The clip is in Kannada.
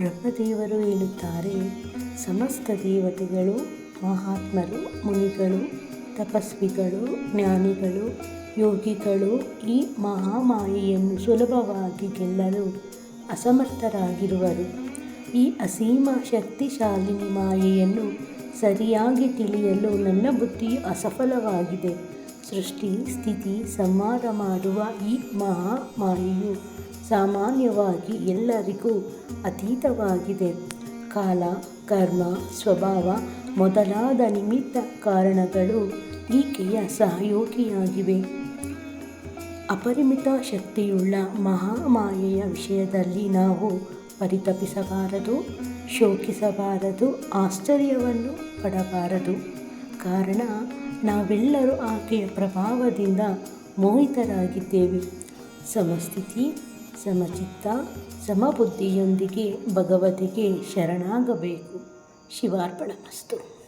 ಬ್ರಹ್ಮದೇವರು ಹೇಳುತ್ತಾರೆ, ಸಮಸ್ತ ದೇವತೆಗಳು, ಮಹಾತ್ಮರು, ಮುನಿಗಳು, ತಪಸ್ವಿಗಳು, ಜ್ಞಾನಿಗಳು, ಯೋಗಿಗಳು ಈ ಮಹಾಮಾಯೆಯನ್ನು ಸುಲಭವಾಗಿ ಗೆಲ್ಲಲು ಅಸಮರ್ಥರಾಗಿರುವರು. ಈ ಅಸೀಮ ಶಕ್ತಿಶಾಲಿನಿ ಮಾಯೆಯನ್ನು ಸರಿಯಾಗಿ ತಿಳಿಯಲು ನನ್ನ ಬುದ್ಧಿಯು ಅಸಫಲವಾಗಿದೆ. ಸೃಷ್ಟಿ, ಸ್ಥಿತಿ ಸಂಹಾರ ಮಾಡುವ ಈ ಮಹಾ ಮಾಯೆಯು ಸಾಮಾನ್ಯವಾಗಿ ಎಲ್ಲರಿಗೂ ಅತೀತವಾಗಿದೆ. ಕಾಲ, ಕರ್ಮ, ಸ್ವಭಾವ ಮೊದಲಾದ ನಿಮಿತ್ತ ಕಾರಣಗಳು ಈಕೆಯ ಸಹಯೋಗಿಯಾಗಿವೆ. ಅಪರಿಮಿತ ಶಕ್ತಿಯುಳ್ಳ ಮಹಾಮಾಯೆಯ ವಿಷಯದಲ್ಲಿ ನಾವು ಪರಿತಪಿಸಬಾರದು, ಶೋಕಿಸಬಾರದು, ಆಶ್ಚರ್ಯವನ್ನು ಪಡಬಾರದು. ಕಾರಣ ನಾವೆಲ್ಲರೂ ಆಕೆಯ ಪ್ರಭಾವದಿಂದ ಮೋಹಿತರಾಗಿದ್ದೇವೆ. ಸಮಸ್ಥಿತಿ ಸಮಚಿತ್ತ ಸಮಬುದ್ಧಿಯೊಂದಿಗೆ ಭಗವತಿಗೆ ಶರಣಾಗಬೇಕು. ಶಿವಾರ್ಪಣಮಸ್ತು.